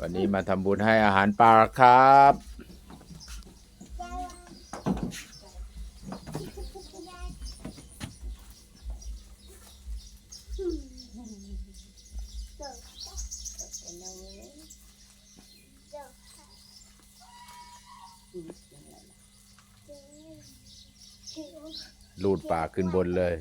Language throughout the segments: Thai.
วันนี้มาทำบุญให้อาหารปลาครับ ลูดปลาขึ้นบนเลย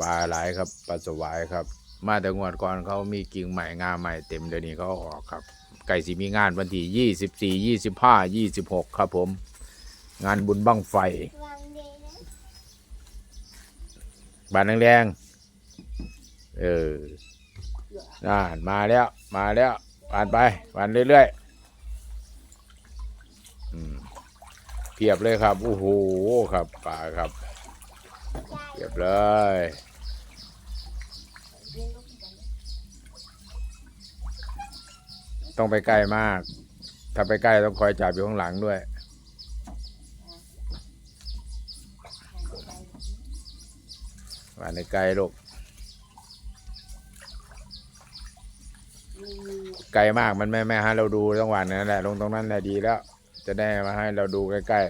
ปลาหลายครับปลาสวายครับ มาแต่งวดก่อนเขามีกิ่งใหม่งาใหม่เต็มเดี๋ยวนี้เขาออกครับ ไก่สีมีงานวันที่ยี่สิบสี่ยี่สิบห้ายี่สิบหกครับผม งานบุญบั้งไฟวางเดนะบานแรงๆเออน่านมาแล้วมาแล้วบานไปบานเรื่อยๆอืมเพียบเลยครับโอ้โหครับป่าครับเพียบเลย ต้องไปใกล้มาก ถ้าไปใกล้ต้องคอยจับอยู่ข้างหลังด้วย มาในไกลลูก ไกลมากมันไม่ไม่ให้เราดูจังหวะนั้นแหละลงตรงนั้นแหละดีแล้ว จะได้มาให้เราดูใกล้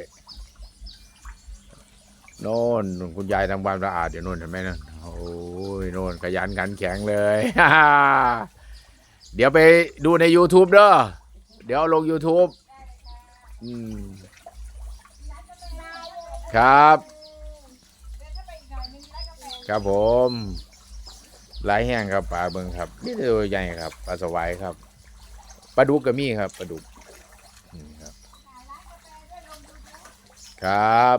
ๆโน่นคุณยายทำความสะอาดอยู่โน่นเห็นไหมนะโอ้ยโน่นขยันขันแข็งเลย เดี๋ยวไปดูใน YouTube เด้อ เดี๋ยวลง YouTube อืมครับ ครับผม หลายแห้งครับปลาเบิงครับนี่ตัวใหญ่ครับปลาสวายครับปลาดุกก็มีครับปลาดุกนี่ครับ ครับ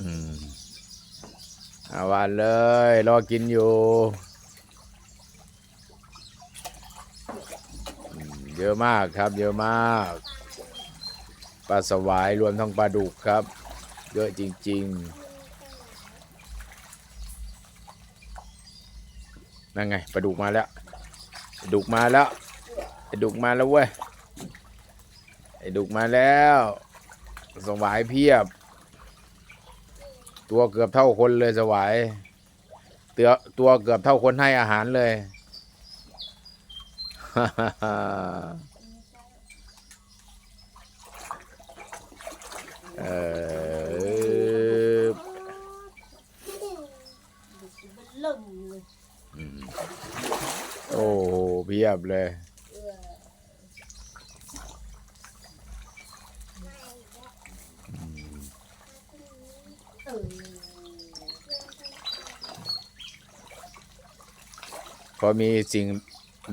อืมเอาวันเลย รอกินอยู่อืมเยอะมากครับ เยอะมากปลาสวายรวมทั้งปลาดุกครับ เยอะจริง ๆ นั่นไงปลาดุกมาแล้วปลาดุกมาแล้วไอ้ดุกมาแล้วเว้ย ดุกมาแล้ว สวายเพียบ ตัวเกือบเท่าคนเลยสวายตัวตัวเกือบเท่าคนให้อาหารเลยเออล่มเลยอืมโอ้โหเพียบเลย เออ พอมีสิ่ง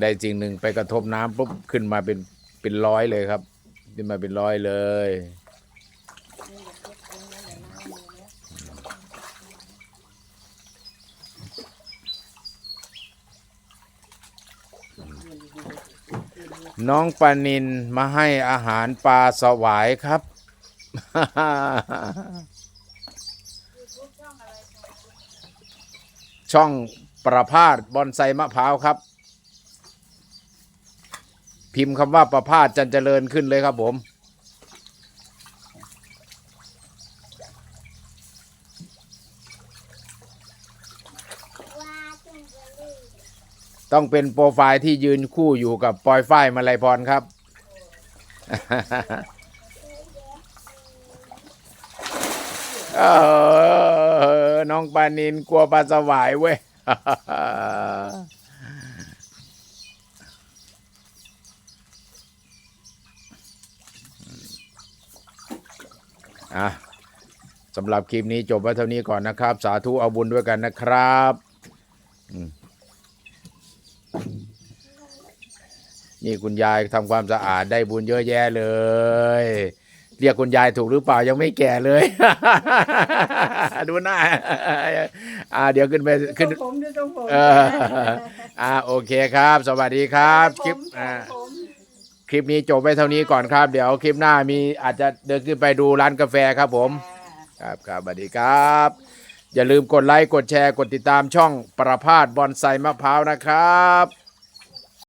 ใดสิ่งหนึ่งไปกระทบน้ำปุ๊บขึ้นมาเป็นเป็นร้อยเลยครับ ขึ้นมาเป็นร้อยเลย น้องปานินมาให้อาหารปลาสวายครับ ช่องประพาสบอนไซมะพร้าวครับ พิมพ์คำว่าประพาสจันเจริญขึ้นเลยครับผมต้องเป็นโปรไฟล์ที่ยืนคู่อยู่กับปอยฝ้ายมาลัยพรครับ เออ น้องปานินกลัวปลาสวายเว้ยอะสำหรับคลิปนี้จบไว้เท่านี้ก่อนนะครับ สาธุเอาบุญด้วยกันนะครับนี่คุณยายทำความสะอาดได้บุญเยอะแยะเลย เรียกคุณยายถูกหรือเปล่ายังไม่แก่เลย ดูหน้าอ่า เดี๋ยวขึ้นไปขึ้นผมดูตรงผมเอออ่าโอเคครับ สวัสดีครับคลิปอ่าผมคลิปนี้จบไว้เท่านี้ก่อนครับ เดี๋ยวคลิปหน้ามีอาจจะเดินขึ้นไปดูร้านกาแฟครับผม ครับครับสวัสดีครับ อย่าลืมกดไลค์กดแชร์กดติดตามช่องประพาสบอนไซมะพร้าวนะครับ